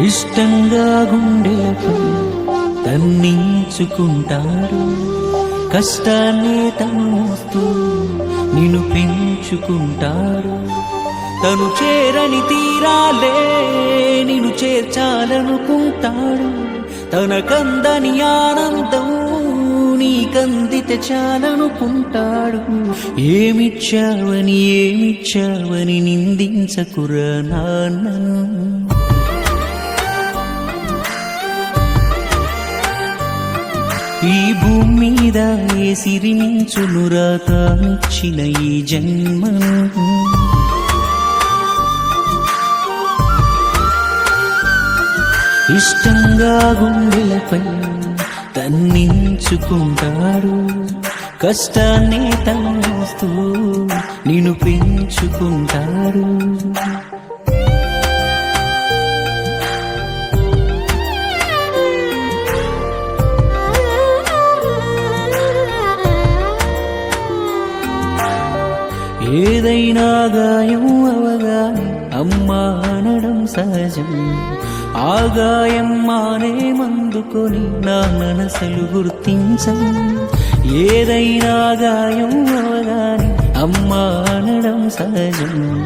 ఇష్టంగా గుండెలపై తన్నించుకుంటారు కష్టాన్ని తను మోస్తూ నిన్ను పెంచుకుంటారు తను చేరని తీరాలే నిన్ను చేర్చాలనుకుంటాడు. తనకందని ఆనందం నీకందితే చాలనుకుంటాడు ఏమిచ్చావని ఏమిచ్చావని నిందించకురా నాన్నను ఈ భూమి మీద ఏ సిరిమించును రాతానిచ్చిన ఈ జన్మను ఇష్టంగా గుండెలపై తన్నించుకుంటారు కష్టాన్ని తన్నేస్తూ నిన్ను పెంచుకుంటారు. ఏదైనా గాయం అవగానే అమ్మా అనడం సహజం. ఆ గాయం మానే మందుకొని నా మనసలు గుర్తించం. ఏదైనా గాయం అవగానే అమ్మా అనడం సహజం.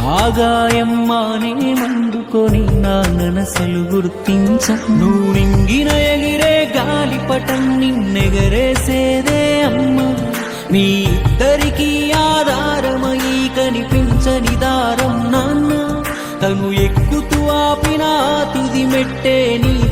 ఆ గాయం మానే మందుకొని నా మనసలు గుర్తించం. నువ్వు నింగిన ఎగిరే గాలిపటం నిన్నెగరేసేదే అమ్మా. మీ కనిపించని దారం నాన్న. తను ఎక్కుతూ ఆపిన తుది మెట్టే నీతో